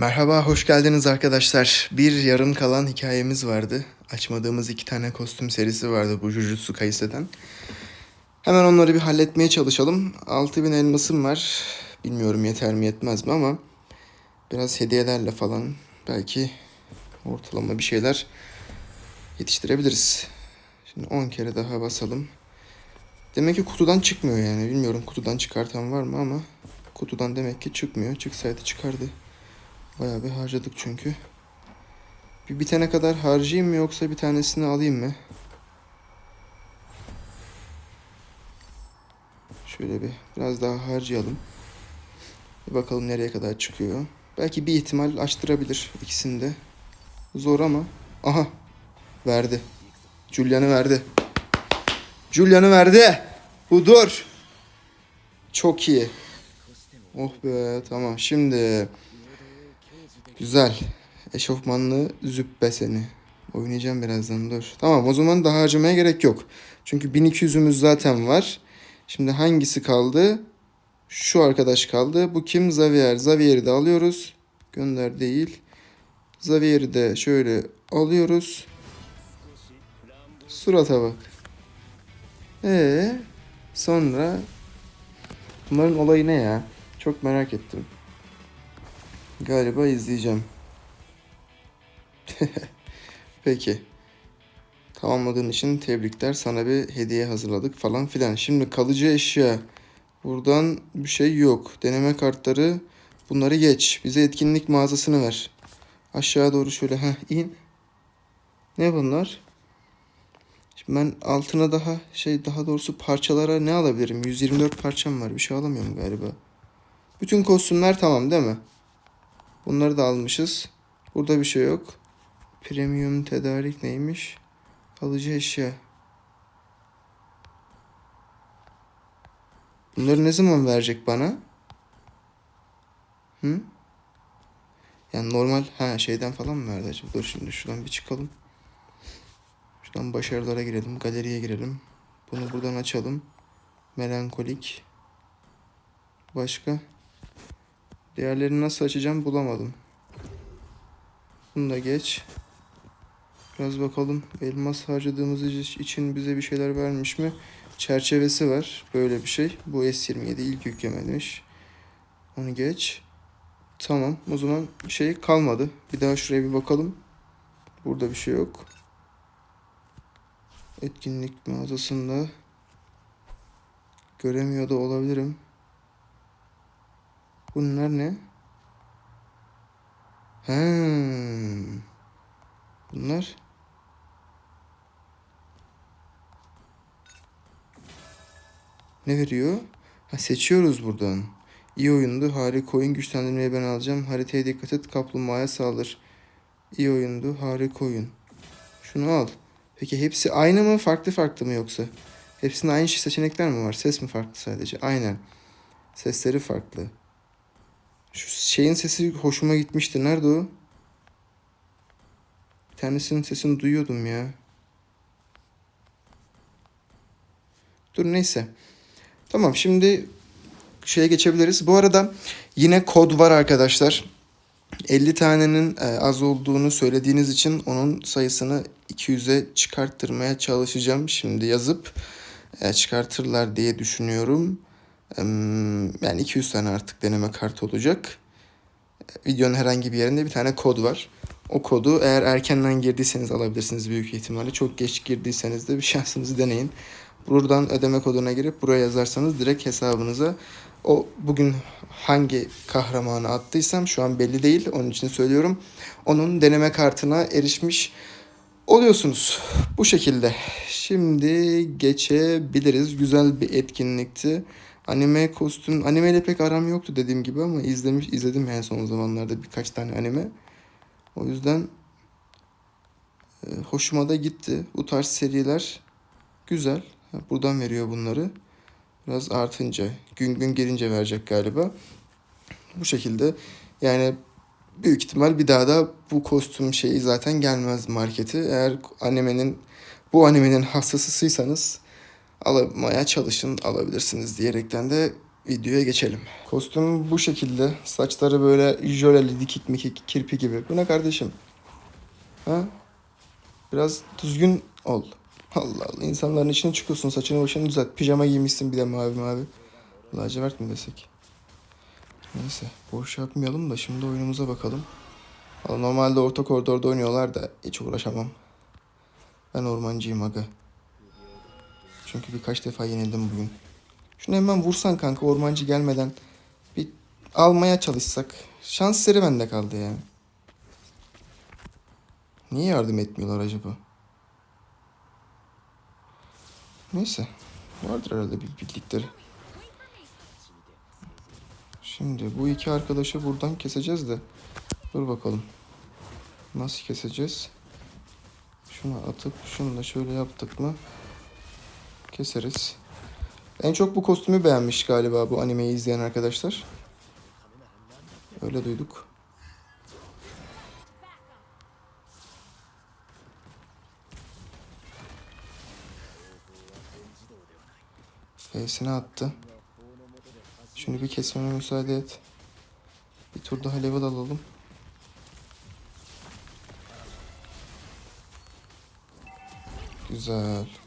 Merhaba, hoş geldiniz arkadaşlar. Bir yarım kalan hikayemiz vardı. Açmadığımız iki tane kostüm serisi vardı bu Jujutsu Kaisen'den. Hemen onları bir halletmeye çalışalım. 6000 elmasım var. Bilmiyorum yeter mi yetmez mi ama biraz hediyelerle falan belki ortalama bir şeyler yetiştirebiliriz. Şimdi 10 kere daha basalım. Demek ki kutudan çıkmıyor yani. Bilmiyorum kutudan çıkartan var mı ama kutudan demek ki çıkmıyor. Çıksaydı çıkardı. Bayağı bir harcadık çünkü. Bir bitene kadar harcayayım mı yoksa bir tanesini alayım mı? Şöyle bir biraz daha harcayalım. Bir bakalım nereye kadar çıkıyor. Belki bir ihtimal açtırabilir ikisini de. Zor ama. Aha. Verdi. Julian'ı verdi. Julian'ı verdi. Budur. Çok iyi. Oh be tamam şimdi. Güzel. Eşofmanlı züppe seni. Oynayacağım birazdan dur. Tamam o zaman daha harcamaya gerek yok. Çünkü 1200'ümüz zaten var. Şimdi hangisi kaldı? Şu arkadaş kaldı. Bu kim? Xavier. Xavier'i de alıyoruz. Gönder değil. Xavier'i de şöyle alıyoruz. Surata bak. Ee, sonra bunların olayı ne ya? Çok merak ettim. Galiba izleyeceğim. Peki. Tamamladığın için tebrikler. Sana bir hediye hazırladık falan filan. Şimdi kalıcı eşya. Buradan bir şey yok. Deneme kartları. Bunları geç. Bize etkinlik mağazasını ver. Aşağı doğru şöyle ha in. Ne bunlar? Şimdi ben altına daha şey daha doğrusu parçalara ne alabilirim? 124 parçam var. Bir şey alamıyorum galiba. Bütün kostümler tamam değil mi? Bunları da almışız. Burada bir şey yok. Premium tedarik neymiş? Kalıcı eşya. Bunları ne zaman verecek bana? Hı? Yani normal ha şeyden falan mı verdi acaba? Dur şimdi şuradan bir çıkalım. Şuradan başarılara girelim. Galeriye girelim. Bunu buradan açalım. Melankolik. Başka? Diğerlerini nasıl açacağım bulamadım. Bunu da geç. Biraz bakalım elmas harcadığımız için bize bir şeyler vermiş mi? Çerçevesi var. Böyle bir şey. Bu S27 ilk yüklememiş. Onu geç. Tamam. O zaman şey kalmadı. Bir daha şuraya bir bakalım. Burada bir şey yok. Etkinlik mağazasında göremiyor da olabilirim. Bunlar ne? He. Bunlar ne veriyor? Ha seçiyoruz buradan. İyi oyundu. Harika oyun. Güçlendirmeyi ben alacağım. Haritaya dikkat et. Kaplumbağaya saldır. İyi oyundu. Harika oyun. Şunu al. Peki hepsi aynı mı? Farklı farklı mı yoksa? Hepsinde aynı seçenekler mi var? Ses mi farklı sadece? Aynen. Sesleri farklı. Şu şeyin sesi hoşuma gitmişti. Nerede o? Bir tanesinin sesini duyuyordum ya. Dur neyse. Tamam şimdi şeye geçebiliriz. Bu arada yine kod var arkadaşlar. 50 tanenin e, az olduğunu söylediğiniz için onun sayısını 200'e çıkarttırmaya çalışacağım. Şimdi yazıp e, çıkartırlar diye düşünüyorum. Yani 200 tane artık deneme kartı olacak. Videonun herhangi bir yerinde bir tane kod var. O kodu eğer erkenden girdiyseniz alabilirsiniz büyük ihtimalle. Çok geç girdiyseniz de bir şansınızı deneyin. Buradan ödeme koduna girip buraya yazarsanız direkt hesabınıza o bugün hangi kahramanı attıysam şu an belli değil. Onun için söylüyorum. Onun deneme kartına erişmiş oluyorsunuz. Bu şekilde. Şimdi geçebiliriz. Güzel bir etkinlikti. Anime kostüm, animeyle pek aram yoktu dediğim gibi ama izlemiş izledim en son zamanlarda birkaç tane anime. O yüzden e, hoşuma da gitti. Bu tarz seriler güzel. Buradan veriyor bunları. Biraz artınca, gün gün gelince verecek galiba. Bu şekilde yani büyük ihtimal bir daha da bu kostüm şeyi zaten gelmez markete. Eğer animenin bu animenin hastasısıysanız alamaya çalışın alabilirsiniz diyerekten de videoya geçelim. Kostüm bu şekilde. Saçları böyle jöleli, dikik mikik, kirpi gibi. Bu ne kardeşim? Ha? Biraz düzgün ol. Allah Allah. İnsanların içine çıkıyorsun. Saçını başını düzelt. Pijama giymişsin bir de mavi mavi. Lacivert mi desek? Neyse. Boş yapmayalım da şimdi oyunumuza bakalım. Normalde orta koridorda oynuyorlar da hiç uğraşamam. Ben ormancıyım aga. Çünkü birkaç defa yenildim bugün. Şunu hemen vursan kanka ormancı gelmeden bir almaya çalışsak. Şans seri bende kaldı ya. Niye yardım etmiyorlar acaba? Neyse. Vardır herhalde bir bildikleri. Şimdi bu iki arkadaşı buradan keseceğiz de. Dur bakalım. Nasıl keseceğiz? Şunu atıp şunu da şöyle yaptık mı? Keseriz. En çok bu kostümü beğenmiş galiba bu animeyi izleyen arkadaşlar. Öyle duyduk. Face'ini attı. Şunu bir kesmeme müsaade et. Bir tur daha level alalım. Güzel.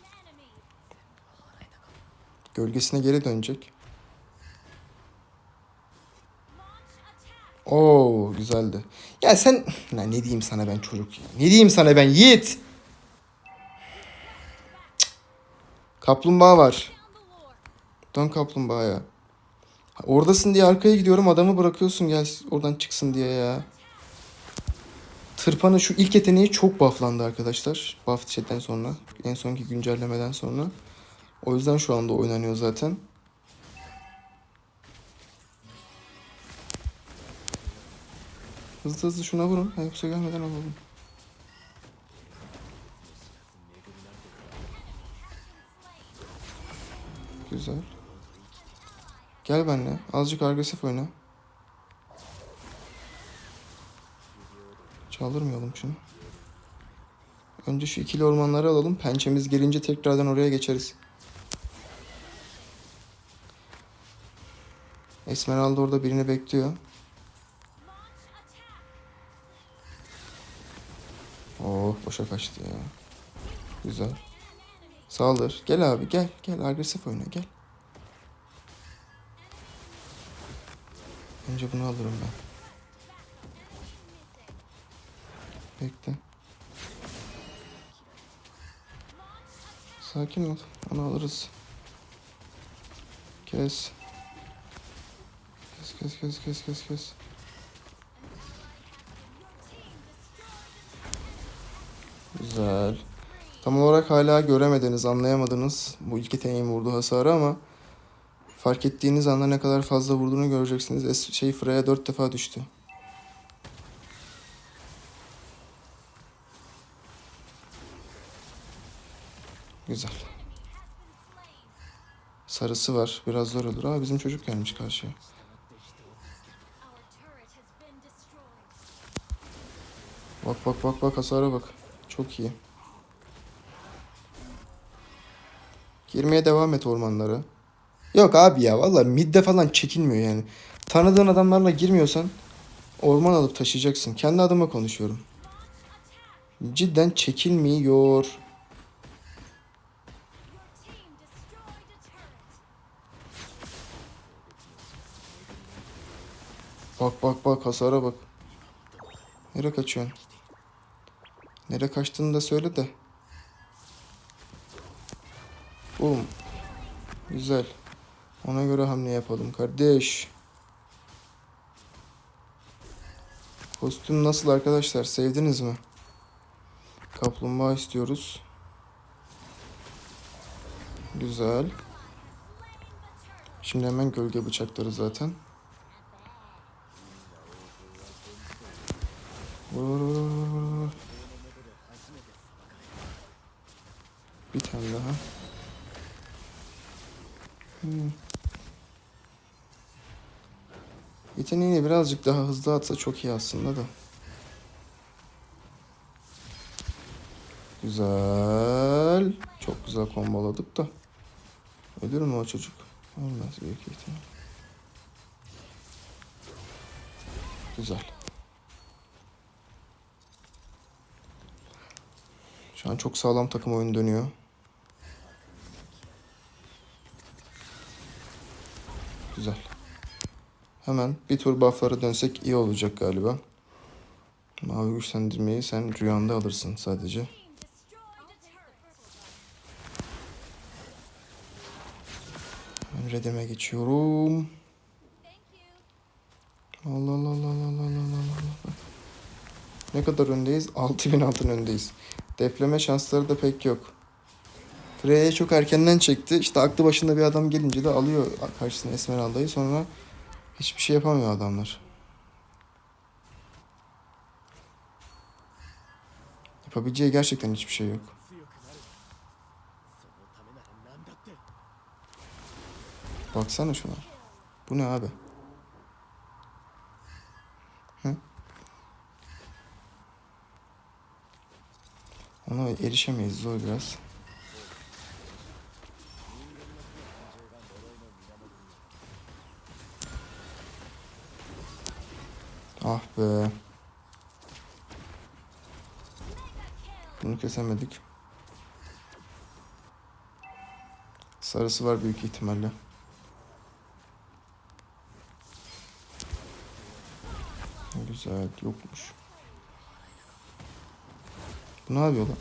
Gölgesine geri dönecek. Oo güzeldi. Ya sen Lan ne diyeyim sana ben çocuk ya. Ne diyeyim sana ben Yiğit. Kaplumbağa var. Dön kaplumbağaya. Oradasın diye arkaya gidiyorum adamı bırakıyorsun gel oradan çıksın diye ya. Tırpanın şu ilk yeteneği çok bufflandı arkadaşlar. Buff chatten sonra. En sonki güncellemeden sonra. O yüzden şu anda oynanıyor zaten. Hızlı hızlı şuna vurun. Ha, yoksa gelmeden alalım. Güzel. Gel benimle. Azıcık agresif oyna. Çaldırmayalım şunu. Önce şu ikili ormanları alalım. Pençemiz gelince tekrardan oraya geçeriz. Esmeralda orada birini bekliyor. Oh boşa kaçtı ya. Güzel. Saldır. Gel abi gel. Gel agresif oyna gel. Önce bunu alırım ben. Bekle. Sakin ol. Onu alırız. Kes. Kes kes kes kes kes kes. Güzel. Tam olarak hala göremediniz, anlayamadınız bu ilk yeteneğin vurduğu hasarı ama fark ettiğiniz anda ne kadar fazla vurduğunu göreceksiniz. Es şey Freya dört defa düştü. Güzel. Sarısı var. Biraz zor olur. Aa bizim çocuk gelmiş karşıya. Bak bak bak bak hasara bak. Çok iyi. Girmeye devam et ormanlara. Yok abi ya valla midde falan çekilmiyor yani. Tanıdığın adamlarla girmiyorsan orman alıp taşıyacaksın. Kendi adıma konuşuyorum. Cidden çekilmiyor. Bak bak bak hasara bak. Nereye kaçıyorsun? Nereye kaçtığını da söyle de. Bum. Güzel. Ona göre hamle yapalım kardeş. Kostüm nasıl arkadaşlar? Sevdiniz mi? Kaplumbağa istiyoruz. Güzel. Şimdi hemen gölge bıçakları zaten. Birazcık daha hızlı atsa çok iyi aslında da. Güzel. Çok güzel komboladık da. Ölür mü o çocuk? Ölmez büyük ihtimal. Güzel. Şu an çok sağlam takım oyun dönüyor. Güzel. Hemen bir tur buff'lara dönsek iyi olacak galiba. Mavi güçlendirmeyi sen rüyanda alırsın sadece. Ben redeme geçiyorum. Allah Allah Allah Allah Allah Allah Allah. Ne kadar öndeyiz? 6000 altın öndeyiz. Defleme şansları da pek yok. Freya'yı çok erkenden çekti. İşte aklı başında bir adam gelince de alıyor karşısına Esmeralda'yı. Sonra Hiçbir şey yapamıyor adamlar. Yapabileceği gerçekten hiçbir şey yok. Baksana şuna. Bu ne abi? Hı? Ona erişemeyiz zor biraz. Ah be. Bunu kesemedik. Sarısı var büyük ihtimalle. Güzel yokmuş. Bu ne yapıyor lan?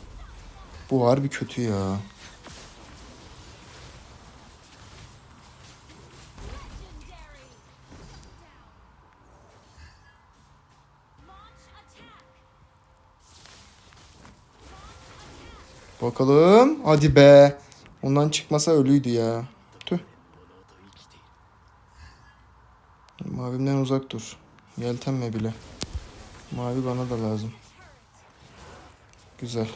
Bu harbi kötü ya. Bakalım. Hadi be. Ondan çıkmasa ölüydü ya. Tüh. Mavimden uzak dur. Yeltenme bile. Mavi bana da lazım. Güzel.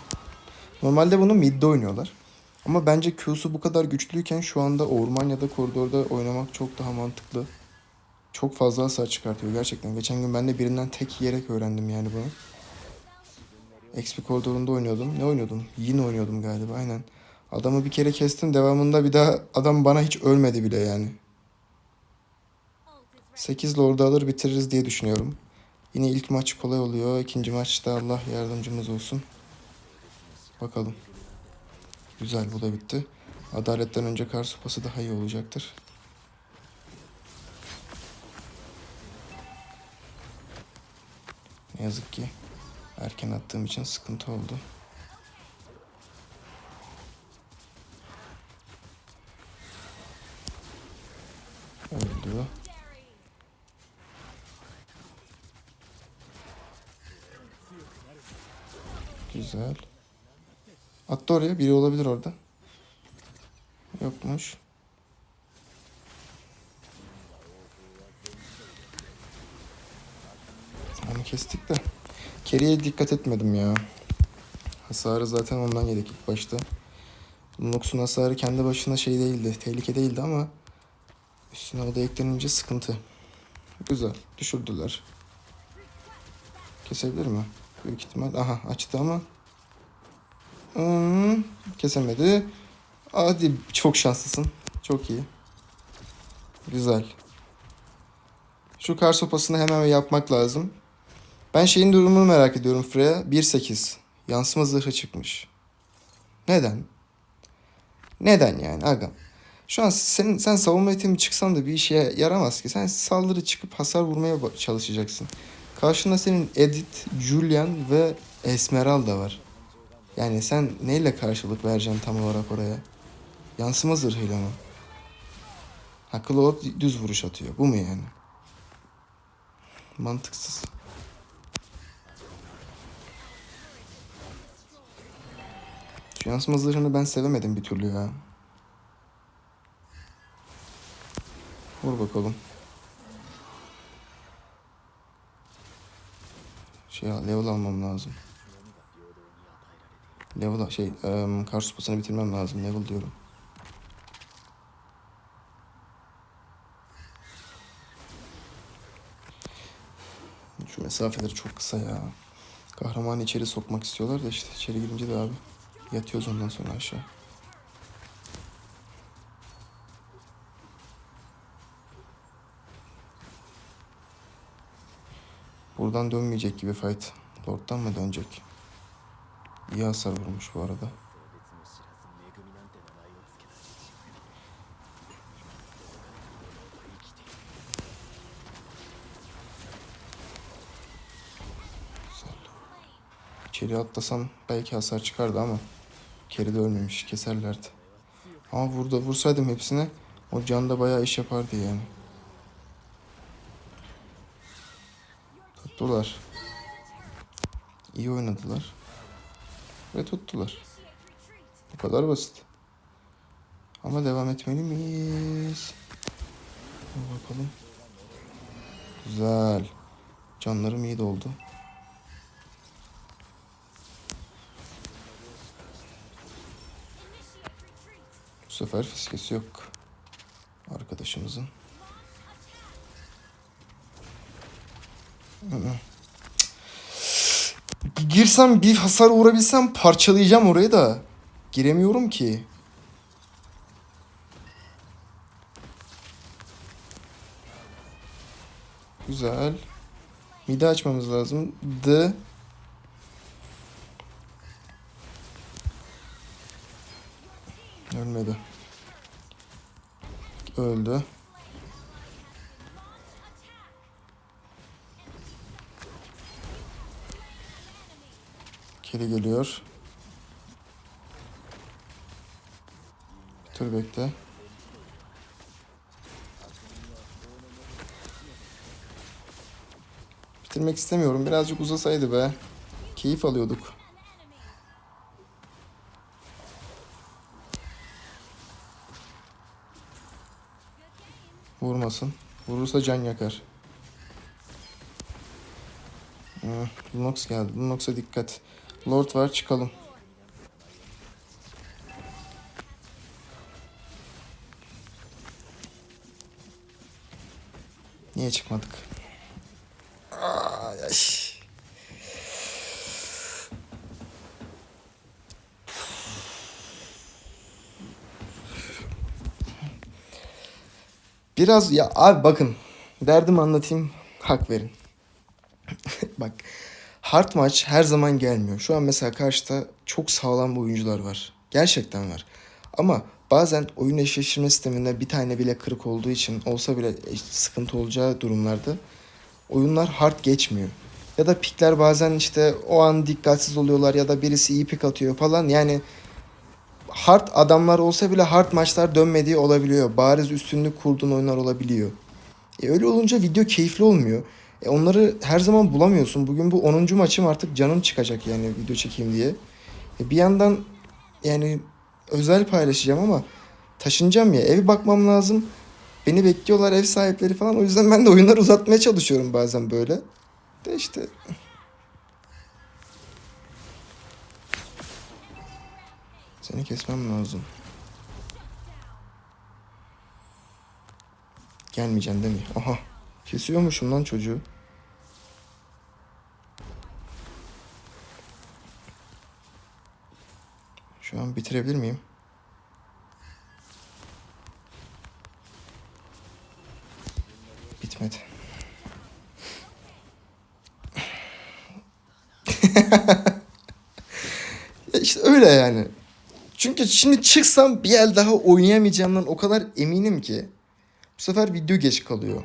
Normalde bunu midde oynuyorlar. Ama bence Q'su bu kadar güçlüyken şu anda orman ya da koridorda oynamak çok daha mantıklı. Çok fazla hasar çıkartıyor gerçekten. Geçen gün ben de birinden tek yiyerek öğrendim yani bunu. XP koridorunda oynuyordum. Ne oynuyordum? Yine oynuyordum galiba aynen. Adamı bir kere kestim. Devamında bir daha adam bana hiç ölmedi bile yani. 8 orada alır bitiririz diye düşünüyorum. Yine ilk maç kolay oluyor. İkinci maçta Allah yardımcımız olsun. Bakalım. Güzel bu da bitti. Adaletten önce kar sopası daha iyi olacaktır. Ne yazık ki erken attığım için sıkıntı oldu. Öldü. Güzel. Attı oraya. Biri olabilir orada. Yokmuş. Onu kestik de. Keriye dikkat etmedim ya. Hasarı zaten ondan yedik ilk başta. Lunox'un hasarı kendi başına şey değildi. Tehlike değildi ama üstüne o da eklenince sıkıntı. Güzel. Düşürdüler. Kesebilir mi? Büyük ihtimal. Aha açtı ama. Hmm, kesemedi. Hadi çok şanslısın. Çok iyi. Güzel. Şu kar sopasını hemen yapmak lazım. Ben şeyin durumunu merak ediyorum Freya. 1.8. Yansıma zırhı çıkmış. Neden? Neden yani agam? Şu an sen, sen savunma itemi çıksan da bir işe yaramaz ki. Sen saldırı çıkıp hasar vurmaya çalışacaksın. Karşında senin Edith, Julian ve Esmeralda var. Yani sen neyle karşılık vereceksin tam olarak oraya? Yansıma zırhıyla mı? Ha Claude düz vuruş atıyor. Bu mu yani? Mantıksız. Yansıma zırhını ben sevemedim bir türlü ya. Vur bakalım. Şey level almam lazım. Level şey um, karşı sopasını bitirmem lazım. Level diyorum. Şu mesafeleri çok kısa ya. Kahramanı içeri sokmak istiyorlar da işte içeri girince de abi Yatıyoruz ondan sonra aşağı. Buradan dönmeyecek gibi fight. Lord'dan mı dönecek? İyi hasar vurmuş bu arada. İçeri atlasam belki hasar çıkardı ama Kerry ölmemiş. Keserlerdi. Ama burada vursaydım hepsine o can da bayağı iş yapardı yani. Tuttular. İyi oynadılar. Ve tuttular. Bu kadar basit. Ama devam etmeli miyiz? Bakalım. Güzel. Canlarım iyi doldu. Sefer fiskesi yok. Arkadaşımızın. Girsem bir hasar vurabilsem parçalayacağım orayı da. Giremiyorum ki. Güzel. Mide açmamız lazım. D. Ölmedi. Öldü. Keri geliyor. Dur bekle. Bitirmek istemiyorum. Birazcık uzasaydı be. Keyif alıyorduk. Vurmasın. Vurursa can yakar. Hmm, Lunox geldi. Lunox'a dikkat. Lord var çıkalım. Niye çıkmadık? Ay, ay. Biraz ya abi bakın derdim anlatayım hak verin. Bak hard maç her zaman gelmiyor. Şu an mesela karşıda çok sağlam oyuncular var. Gerçekten var. Ama bazen oyun eşleştirme sisteminde bir tane bile kırık olduğu için olsa bile sıkıntı olacağı durumlarda oyunlar hard geçmiyor. Ya da pikler bazen işte o an dikkatsiz oluyorlar ya da birisi iyi pik atıyor falan. Yani hard adamlar olsa bile hard maçlar dönmediği olabiliyor. Bariz üstünlük kurduğun oyunlar olabiliyor. E öyle olunca video keyifli olmuyor. E onları her zaman bulamıyorsun. Bugün bu 10. maçım artık canım çıkacak yani video çekeyim diye. E bir yandan yani özel paylaşacağım ama taşınacağım ya. Ev bakmam lazım. Beni bekliyorlar ev sahipleri falan. O yüzden ben de oyunları uzatmaya çalışıyorum bazen böyle. De işte Seni kesmem lazım. Gelmeyeceksin değil mi? Aha. Kesiyormuşum lan çocuğu. Şu an bitirebilir miyim? Bitmedi. işte öyle yani. Çünkü şimdi çıksam bir el daha oynayamayacağımdan o kadar eminim ki. Bu sefer video geç kalıyor.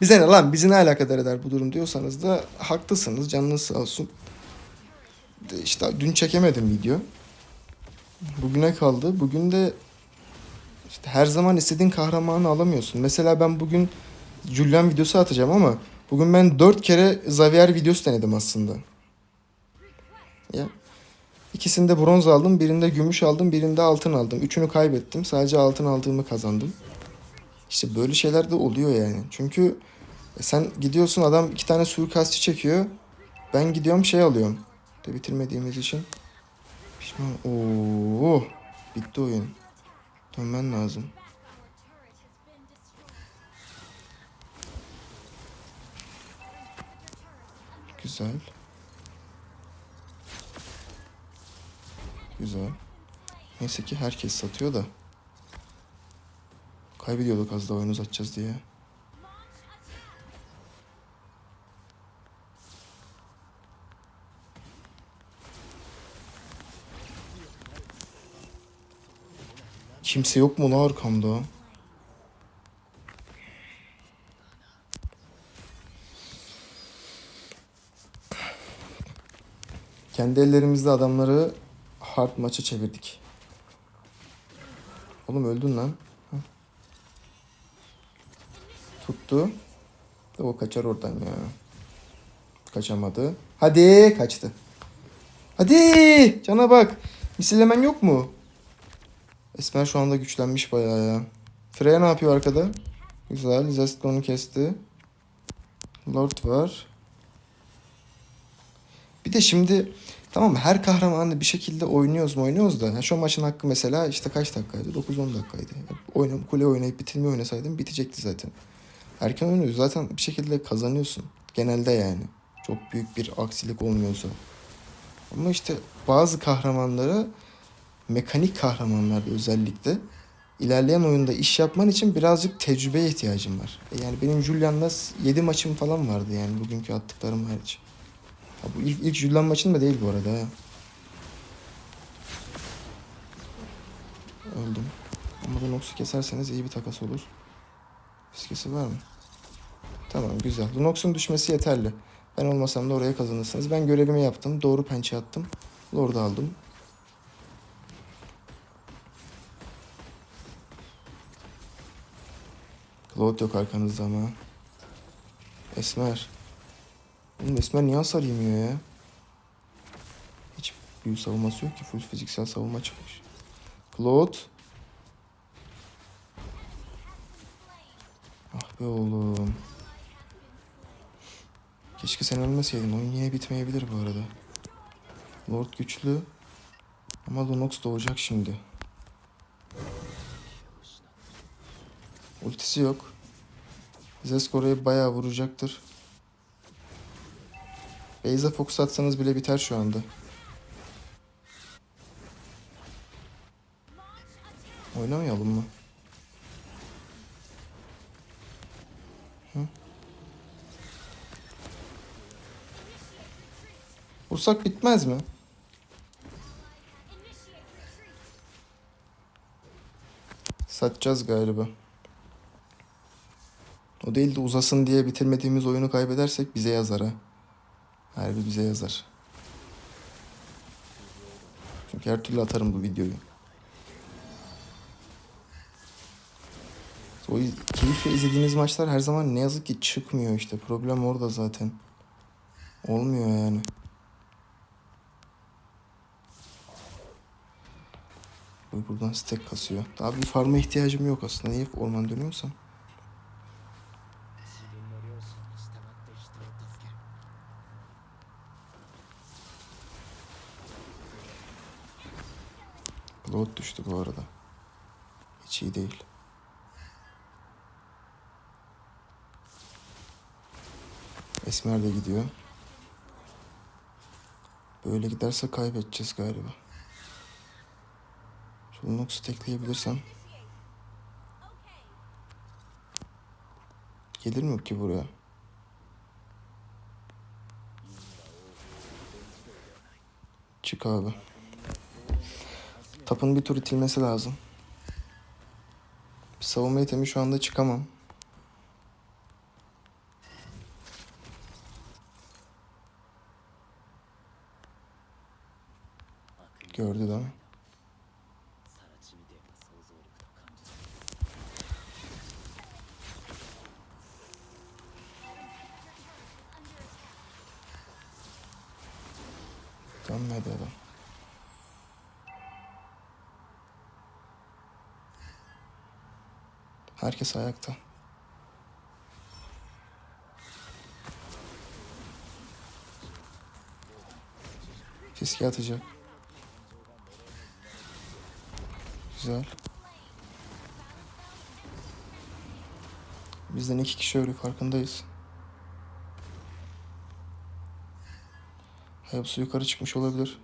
Bize ne lan bizi ne alakadar eder bu durum diyorsanız da haklısınız canınız sağ olsun. İşte dün çekemedim video. Bugüne kaldı. Bugün de işte her zaman istediğin kahramanı alamıyorsun. Mesela ben bugün Julian videosu atacağım ama bugün ben dört kere Xavier videosu denedim aslında. Ya İkisinde bronz aldım, birinde gümüş aldım, birinde altın aldım. Üçünü kaybettim. Sadece altın aldığımı kazandım. İşte böyle şeyler de oluyor yani. Çünkü sen gidiyorsun adam iki tane suikastçı çekiyor. Ben gidiyorum şey alıyorum. De bitirmediğimiz için. Pişman. Oo, bitti oyun. Dönmen lazım. Güzel. Güzel. Neyse ki herkes satıyor da. Kaybediyorduk az da oyunu uzatacağız diye. Kimse yok mu la arkamda? Kendi ellerimizde adamları hard maça çevirdik. Oğlum öldün lan. Tuttu. O kaçar oradan ya. Kaçamadı. Hadi kaçtı. Hadi cana bak. Misillemen yok mu? Esmer şu anda güçlenmiş bayağı ya. Freya ne yapıyor arkada? Güzel. Zest kesti. Lord var. Bir de şimdi tamam mı? her kahramanı bir şekilde oynuyoruz mu oynuyoruz da. Ya şu maçın hakkı mesela işte kaç dakikaydı? 9-10 dakikaydı. Oyna, kule oynayıp bitirmeyi oynasaydım bitecekti zaten. Erken oynuyoruz zaten bir şekilde kazanıyorsun. Genelde yani. Çok büyük bir aksilik olmuyorsa. Ama işte bazı kahramanlara mekanik kahramanlarda özellikle ilerleyen oyunda iş yapman için birazcık tecrübeye ihtiyacım var. E yani benim Julian'la 7 maçım falan vardı yani bugünkü attıklarım hariç. Bu ilk, ilk Julian maçın da değil bu arada ha. Öldüm. Ama Lunox'u keserseniz iyi bir takas olur. Fiskesi var mı? Tamam güzel. Lunox'un düşmesi yeterli. Ben olmasam da oraya kazanırsınız. Ben görevimi yaptım. Doğru pençe attım. Lord'u aldım. Claude yok arkanızda ama. Esmer. Oğlum Esmer niye hasar yemiyor ya? Hiç büyü savunması yok ki. Full fiziksel savunma çıkmış. Claude. Ah be oğlum. Keşke sen ölmeseydin. Oyun yine bitmeyebilir bu arada. Lord güçlü. Ama Lunox doğacak şimdi. Ultisi yok. Zesk orayı bayağı vuracaktır. Beyza fokus atsanız bile biter şu anda. Oynamayalım mı? Hı? Vursak bitmez mi? Satacağız galiba. O değil de uzasın diye bitirmediğimiz oyunu kaybedersek bize yazar ha. Harbi bize yazar. Çünkü her türlü atarım bu videoyu. O keyifle izlediğiniz maçlar her zaman ne yazık ki çıkmıyor işte. Problem orada zaten. Olmuyor yani. Bu buradan stack kasıyor. Daha bir farma ihtiyacım yok aslında. Niye orman dönüyorsam. Load düştü bu arada. Hiç iyi değil. Esmer de gidiyor. Böyle giderse kaybedeceğiz galiba. Şu Lunox'u tekleyebilirsem. Gelir mi ki buraya? Çık abi. Tapın bir tur itilmesi lazım. Bir savunma itemi şu anda çıkamam. Gördü değil mi? Herkes ayakta. Fiske atacak. Güzel. Bizden iki kişi ölü farkındayız. Hayabusa yukarı çıkmış olabilir.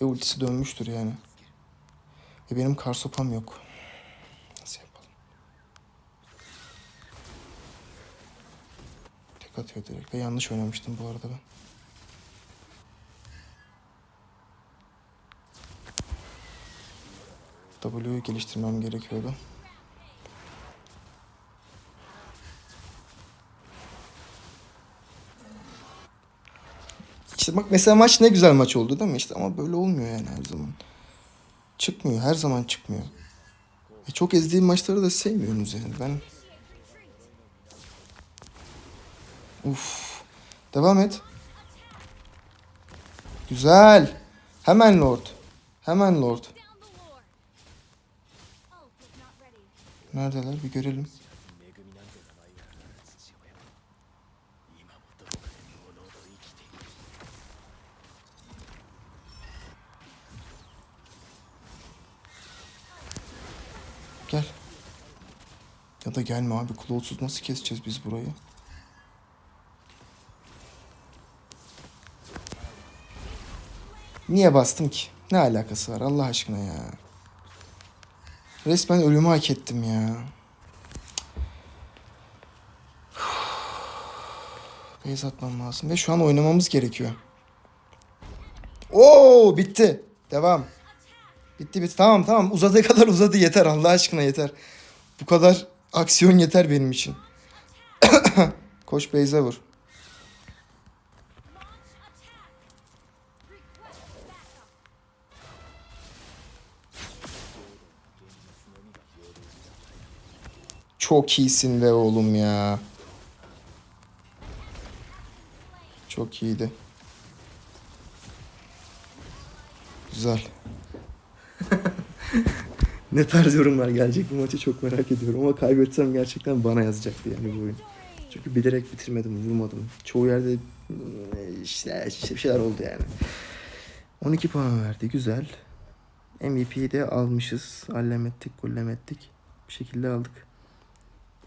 Ve ultisi dönmüştür yani. Ve benim kar sopam yok. Nasıl yapalım? Tek atıyor direkt. Yanlış oynamıştım bu arada ben. W geliştirmem gerekiyordu. İşte bak mesela maç ne güzel maç oldu değil mi? İşte ama böyle olmuyor yani her zaman. Çıkmıyor. Her zaman çıkmıyor. E çok ezdiğim maçları da sevmiyorsunuz yani. Ben... Uf. Devam et. Güzel. Hemen Lord. Hemen Lord. Neredeler bir görelim. Gel. Ya da gelme abi. Kulağusuz nasıl keseceğiz biz burayı? Niye bastım ki? Ne alakası var Allah aşkına ya. Resmen ölümü hak ettim ya. Beyz atmam lazım ve şu an oynamamız gerekiyor. Oo bitti. Devam. Bitti bitti. Tamam tamam. Uzadığı kadar uzadı yeter. Allah aşkına yeter. Bu kadar aksiyon yeter benim için. Koş Beyze vur. Çok iyisin be oğlum ya. Çok iyiydi. Güzel. ne tarz yorumlar gelecek bu maçı çok merak ediyorum ama kaybetsem gerçekten bana yazacaktı yani bu oyun. Çünkü bilerek bitirmedim, vurmadım. Çoğu yerde mm, işte, işte bir şeyler oldu yani. 12 puan verdi, güzel. MVP'yi de almışız. Allem ettik, gullem ettik. Bir şekilde aldık.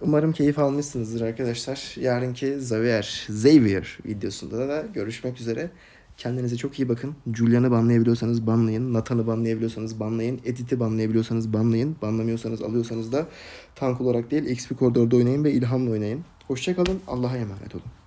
Umarım keyif almışsınızdır arkadaşlar. Yarınki Xavier, Xavier videosunda da görüşmek üzere. Kendinize çok iyi bakın. Julian'ı banlayabiliyorsanız banlayın. Nathan'ı banlayabiliyorsanız banlayın. Edith'i banlayabiliyorsanız banlayın. Banlamıyorsanız alıyorsanız da tank olarak değil XP koridorda oynayın ve ilhamla oynayın. Hoşçakalın. Allah'a emanet olun.